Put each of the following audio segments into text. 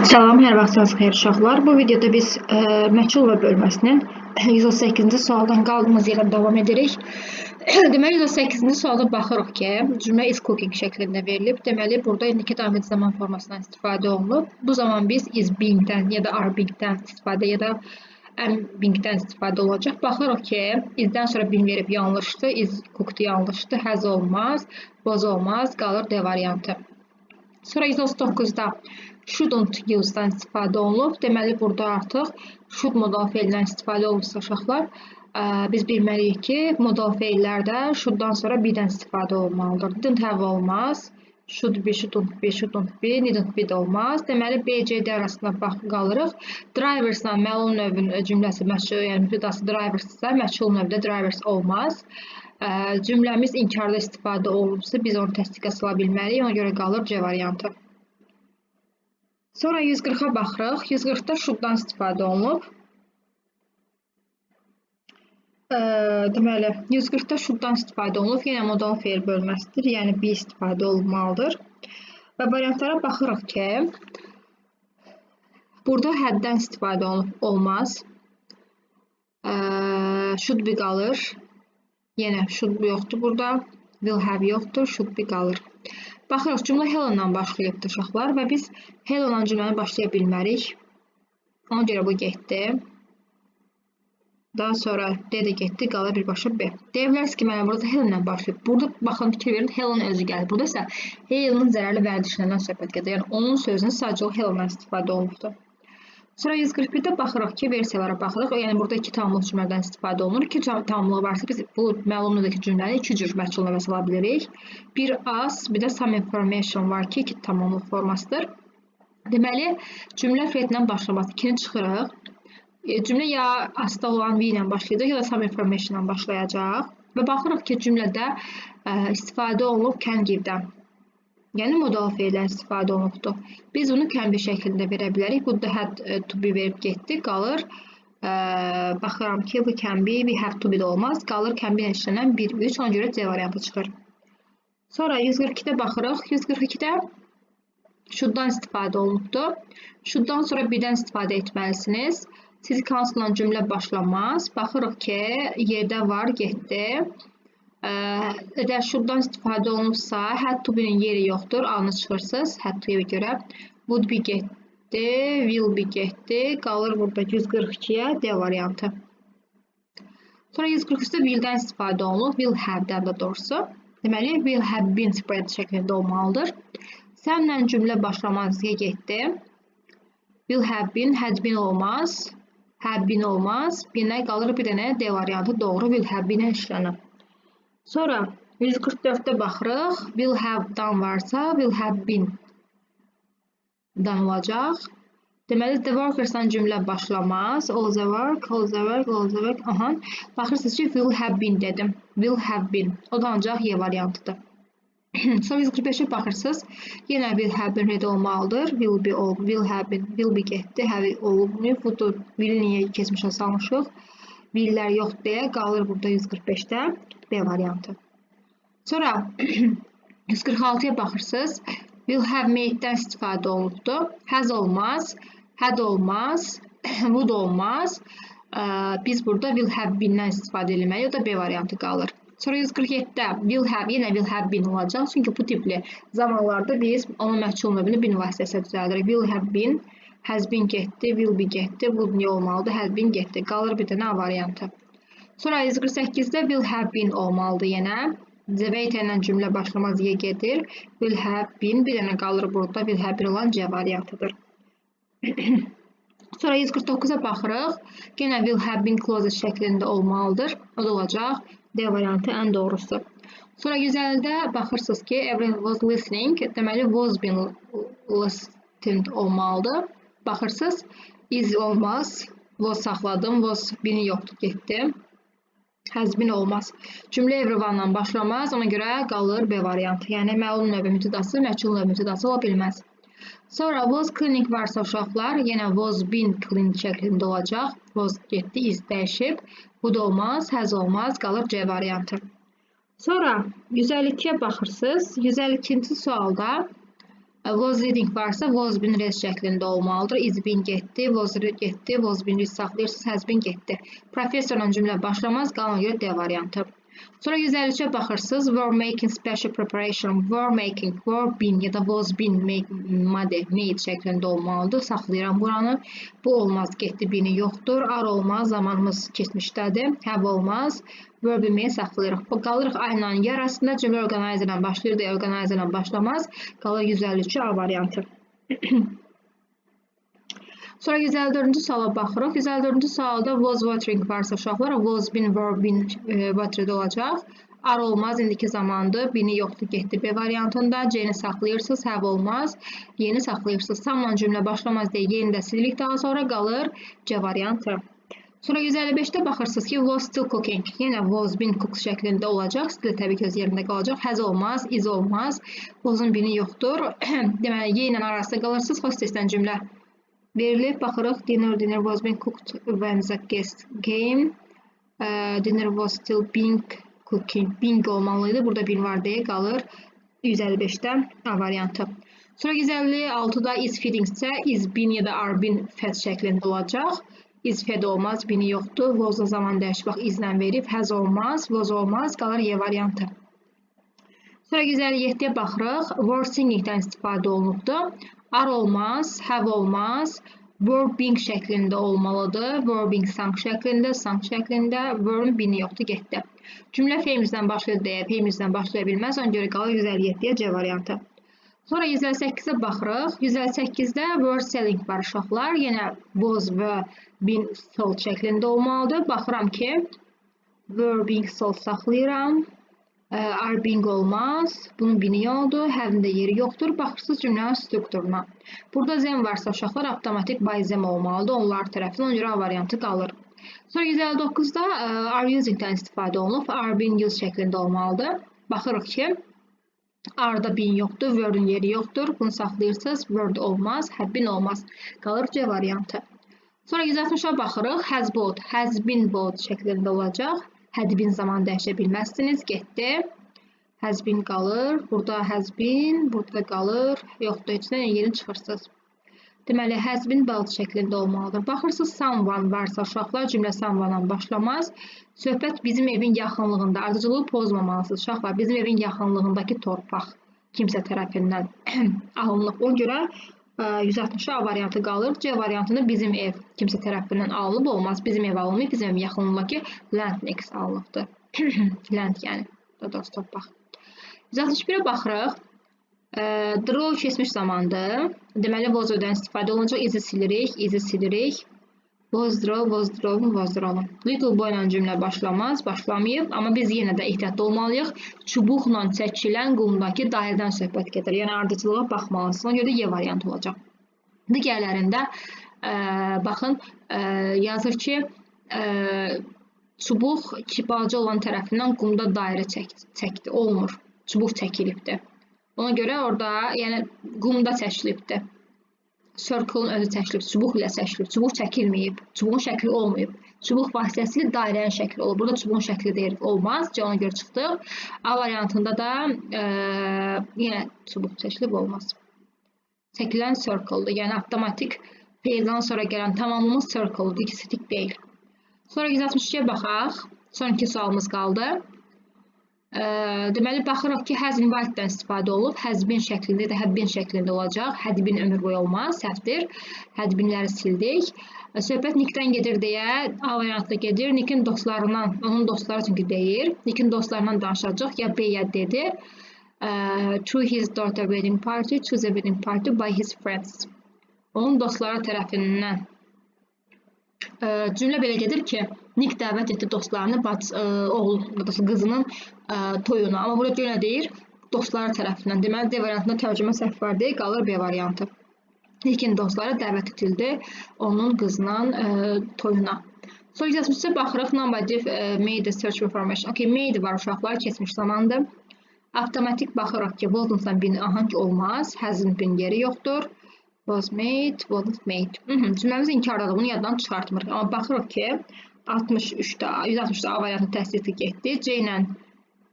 Salam, hər vaxtınız xeyir uşaqlar. Bu videoda biz ə, məchul və bölməsinin 118-ci sualdan qaldığımız yerdən davam edirik. Deməli 118-ci sualda baxırıq ki, cümlə is cooking şəklində verilib. Deməli burada indiki edici zaman formasından istifadə olunub. Bu zaman biz is being-dən ya da are being-dən istifadə ya da am being-dən istifadə olacaq. Baxırıq ki, is-dən sonra being verib yanlışdır, is cooked yanlışdır, has olmaz, was olmaz, qalır D variantı. Sonra 139-da shouldn't use-dan istifadə olunub. Deməli, burada artıq should modal feilindən istifadə olunursa uşaqlar, ə, biz bilməliyik ki, modal feillərdə should-dan sonra be-dən istifadə olmalıdır. Didn't have olmaz. Should be, shouldn't be, shouldn't be, needn't be də olmaz. Deməli, B, C, D arasında bax qalırıq. Drivers-la məlum növün cümləsi məşhur, yəni mübtədası drivers-sa, məşhur növdə drivers olmaz. Ə, cümləmiz inkarda istifadə olunubsa, biz onu təsdiqə sala bilməliyik. Ona görə qalır C variantı. Sonra 140-a baxırıq. 140-da should-dan istifadə olunub. Deməli, 140-da should-dan istifadə olunub. Yenə modal feil bölməsidir, yəni be istifadə olunmalıdır. Və variantlara baxırıq ki, burada had-dən istifadə olunub olmaz. Should be qalır. Yenə should be yoxdur burada. Will have yoxdur, should be qalır. Baxırıq, cümlə hello-la başlayıbdır uşaqlar və biz hello-la cümləni başlaya bilmərik. Ona görə bu getdi. Daha sonra D də getdi, qalır birbaşa B. Deyə bilərsiniz ki, mənə burada hello-la başlayıb. Burada baxın, fikir verin, hello-nun özü gəlir. Burada isə hello-nun zərərli vərdişlərindən söhbət gedir. Yəni, onun sözünün sadəcə o hello-la istifadə olunubdur. Sonra 141-də baxırıq ki, versiyalara baxırıq. Yəni burada iki tamamlıq cümlədən istifadə olunur. İki tamamlığı varsa biz bu məlumluqdakı cümləni iki cür məchul növə sala bilərik. Bir as, bir də some information var ki, iki tamamlıq formasıdır. Deməli, cümlə fe'lindən başlaması ikini çıxırıq. E, cümlə ya asda olan we ilə başlayacaq, ya da some information ilə başlayacaq. Və baxırıq ki, cümlədə ə, e, istifadə olunub can give-dən. Yəni modal feillər istifadə olunubdur. Biz bunu be şəklində verə bilərik. Had e, to be verib getdi, qalır. E, baxıram ki, bu can be, we have to be də olmaz. Qalır can be ilə işlənən 1, 3, ona görə C variantı çıxır. Sonra 142-də baxırıq. 142-də should-dan istifadə olunubdur. Should-dan sonra bir-dən istifadə etməlisiniz. Sizi hansıla cümlə başlamaz. Baxırıq ki, yerdə var, getdi. Əgər şuradan istifadə olunubsa, had to be-nin yeri yoxdur, A-nı çıxırsınız had to-ya görə. Would be getdi, will be getdi, qalır burada 142-yə D variantı. Sonra 143-də will-dən istifadə olunub, will have-dən də doğrusu. Deməli, will have been spread şəklində olmalıdır. Sənlə cümlə başlamazıya getdi. Will have been, had been olmaz. Have been olmaz. Binə qalır bir dənə D variantı doğru will have been-ə işlənib. Sonra 144-də baxırıq. Will have-dan varsa, will have been dan olacaq. Deməli, the workers-dan cümlə başlamaz. All the work, all the work, all the work. Aha. Baxırsınız ki, will have been dedim. Will have been. O da ancaq Y variantıdır. Sonra 145-ə baxırsınız. Yenə will have been red olmalıdır. Will be ol, will have been, will be getdi. Have. Budur. Will niyə keçmişə salmışıq? Willlər yoxdur deyə qalır burada 145-də. B variantı. Sonra 146-ya baxırsınız. Will have made-dən istifadə olunubdur. Has olmaz, had olmaz, would olmaz. Biz burada will have been-dən istifadə etməliyik. O da B variantı qalır. Sonra 147-də will have, yenə will have been olacaq. Çünki bu tipli zamanlarda biz onun məhsul növünü bin vasitəsilə düzəldirik. Will have been, has been getdi, will be getdi, would ne olmalıdır, has been getdi. Qalır bir dənə A variantı. Sonra 148-də will have been olmalıdır yenə. Debate ilə cümlə başlamaz Y gedir. Will have been bir dənə qalır burada. Will have been olan C variantıdır. Sonra 149-a baxırıq. Yenə will have been closed şəklində olmalıdır. O da olacaq. D variantı ən doğrusu. Sonra 150-də baxırsınız ki, everyone was listening. Deməli, was been listened olmalıdır. Baxırsınız, is olmaz. Was saxladım, was been yoxdur, getdi been olmaz. Cümlə everyone-la başlamaz, ona görə qalır B variantı. Yəni məlum növü mübtədası, məchul növü mübtədası ola bilməz. Sonra was cleaning varsa uşaqlar, yenə was been cleaned şəklində olacaq. Was getdi, is dəyişib. Bu da olmaz, has olmaz, qalır C variantı. Sonra 152-yə baxırsınız. 152-ci sualda Was reading varsa was been read şəklində olmalıdır. Is been getdi, was read getdi, was been read saxlayırsınız, has been getdi. Professorla cümlə başlamaz, qalan görə D variantı. Sonra 153-ə baxırsınız. Were making special preparation. Were making, were been ya da was been made, made şəklində olmalıdır. Saxlayıram buranı. Bu olmaz, getdi, bini yoxdur. Are olmaz, zamanımız keçmişdədir. Have olmaz. Verb bilməyə saxlayırıq. Bu qalırıq ayla ya arasında cümlə organizer ilə başlayır da organizer ilə başlamaz. Qalır 153 A variantı. Sonra 154-cü suala baxırıq. 154-cü sualda was watering varsa uşaqlar was been verb been e, watered olacaq. Are olmaz indiki zamandır. Bini yoxdur getdi B variantında. C-ni saxlayırsınız. Have olmaz. Yeni saxlayırsınız. Samla cümlə başlamaz deyə yeni də silirik. Daha sonra qalır C variantı. Sonra 155-də baxırsınız ki, was still cooking. Yenə was been cooked şəklində olacaq. Still təbii ki, öz yerində qalacaq. Has olmaz, is olmaz. Was'un bini yoxdur. Deməli, y ilə arasında qalırsınız. Hostessdən cümlə verilib. Baxırıq. Dinner, dinner was being cooked when the guest came. Uh, dinner was still being cooking. Being olmalıydı. Burada bin var deyə qalır. 155-də A variantı. Sonra 156-da is feeding isə is been ya da are been fed şəklində olacaq. Is fed olmaz, bini yoxdur. Was-la zaman dəyişib bax izlə verib. Has olmaz, was olmaz, qalır Y variantı. Sonra 157-yə baxırıq. Were singing-dən istifadə olunubdur. Are olmaz, have olmaz. Were being şəklində olmalıdır. Were being sung şəklində, sung şəklində. Were-ün bini yoxdur, getdi. Cümlə fe'imizdən başlayır deyə fe'imizdən başlaya bilməz. Ona görə qalır 157-yə C variantı. Sonra 158-ə baxırıq. 158-də were selling var uşaqlar. Yenə was və been sold şəklində olmalıdır. Baxıram ki, were being sold saxlayıram. Are being olmaz. Bunun bini yoxdur. Have-in də yeri yoxdur. Baxırsınız cümlənin strukturuna. Burada them varsa uşaqlar avtomatik by them olmalıdır. Onlar tərəfindən ona görə variantı qalır. Sonra 159-da are using-dən istifadə olunub. Are being used şəklində olmalıdır. Baxırıq ki, Arda bin yoxdur, word-ün yeri yoxdur. Bunu saxlayırsınız, word olmaz, have been olmaz. Qalır C variantı. Sonra 160-a baxırıq. Has bought, has been bought şəklində olacaq. Had been zaman dəyişə bilməzsiniz. Getdi. Been qalır. Burada been, burada da qalır. Yoxdur, nə yeni çıxırsınız. Deməli, been built şəklində olmalıdır. Baxırsınız, someone varsa uşaqlar cümlə someone-dan başlamaz. Söhbət bizim evin yaxınlığında, ardıcılığı pozmamalısınız. Uşaqlar, bizim evin yaxınlığındakı torpaq kimsə tərəfindən alınıb. Ona görə 160 A variantı qalır. C variantında bizim ev kimsə tərəfindən alınıb olmaz. Bizim ev alınmayıb, bizim evin yaxınlığındakı land next alınıbdır. land yəni, doğrusu torpaq. 161-ə baxırıq. Draw keçmiş zamandır. Deməli, was ödən istifadə olunacaq. Is-i silirik, is-i silirik. Was draw. Little boy ilə cümlə başlamaz, başlamayıb. Amma biz yenə də ehtiyatlı olmalıyıq. Çubuqla çəkilən qumdakı dairədən söhbət gedir. Yəni, ardıcılığa baxmalısınız. Ona görə Y variantı olacaq. Digərlərində ə, baxın, ə, yazır ki, ə, çubuq ki, balaca olan tərəfindən qumda dairə çək, çəkdi. Olmur. Çubuq çəkilibdir. Ona görə orada, yəni qumda çəkilibdir. Circle-ın özü çəkilib, çubuq ilə çəkilib. Çubuq çəkilməyib, çubuğun şəkli olmayıb. Çubuq vasitəsilə dairənin şəkli olur. Burada çubuğun şəkli deyil, olmaz. C ona görə çıxdıq. A variantında da e, yenə çubuq çəkilib olmaz. Çəkilən circle-dır. Yəni avtomatik feildən sonra gələn tamamımız circle-dır, ikisi tik deyil. Sonra 162-yə baxaq. Son iki sualımız qaldı. Deməli, baxırıq ki, has been white-dən istifadə olub. Has been şəklində də have been şəklində olacaq. Had been ömür boyu olmaz, səhvdir. Had been-ləri sildik. Söhbət Nickdən gedir deyə A variantda gedir. Nickin dostlarından, onun dostları çünki deyir. Nickin dostlarından danışacaq. Ya B ya D-dir. To his daughter wedding party, to the wedding party by his friends. Onun dostları tərəfindən cümlə belə gedir ki, Nick dəvət etdi dostlarını bac ə, oğul, qızının ə, toyuna. Amma burada yenə deyir dostları tərəfindən. Deməli D variantında tərcümə səhv var deyə qalır B variantı. Nickin dostları dəvət edildi onun qızının ə, toyuna. Sonra yazmışsa baxırıq normative made search information. Okay, made var uşaqlar keçmiş zamandır. Avtomatik baxırıq ki, wasn't-dan bin ahang olmaz. Hasn't bin yeri yoxdur was made, wasn't made. Hı -hı, cümləmiz inkardadır. Bunu yaddan çıxartmırıq. Amma baxırıq ki, 63-də, 160-da A variantı təsdiqi getdi. C ilə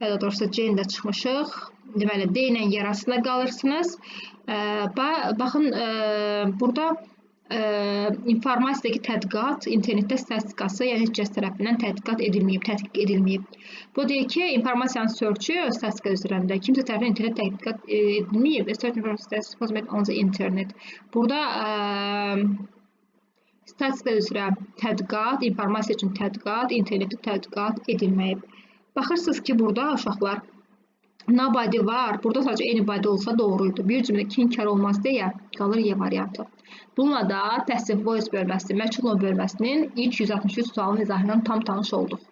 ya da doğrusu C ilə çıxmışıq. deməli D ilə Y arasında qalırsınız. Ə, ba- baxın ə, burada ə, informasikadakı tədqiqat internetdə statistikası, yəni heç kəs tərəfindən tədqiqat edilməyib, tədqiq edilməyib. Bu deyir ki, informasiyanın search-ü statistika üzrəndə kimsə tərəfindən internet tədqiqat edilməyib. Search information made on the internet. Burada ə, statistika üzrə tədqiqat, informasiya üçün tədqiqat, internetdə tədqiqat edilməyib. Baxırsınız ki, burada uşaqlar Nabadi var. Burada sadəcə eyni body olsa doğru idi. Bir cümlə iki inkar olmaz deyə qalır Y variantı. Bununla da passive voice bölməsi, məchul bölməsinin ilk 163 sualın izahı ilə tam tanış olduq.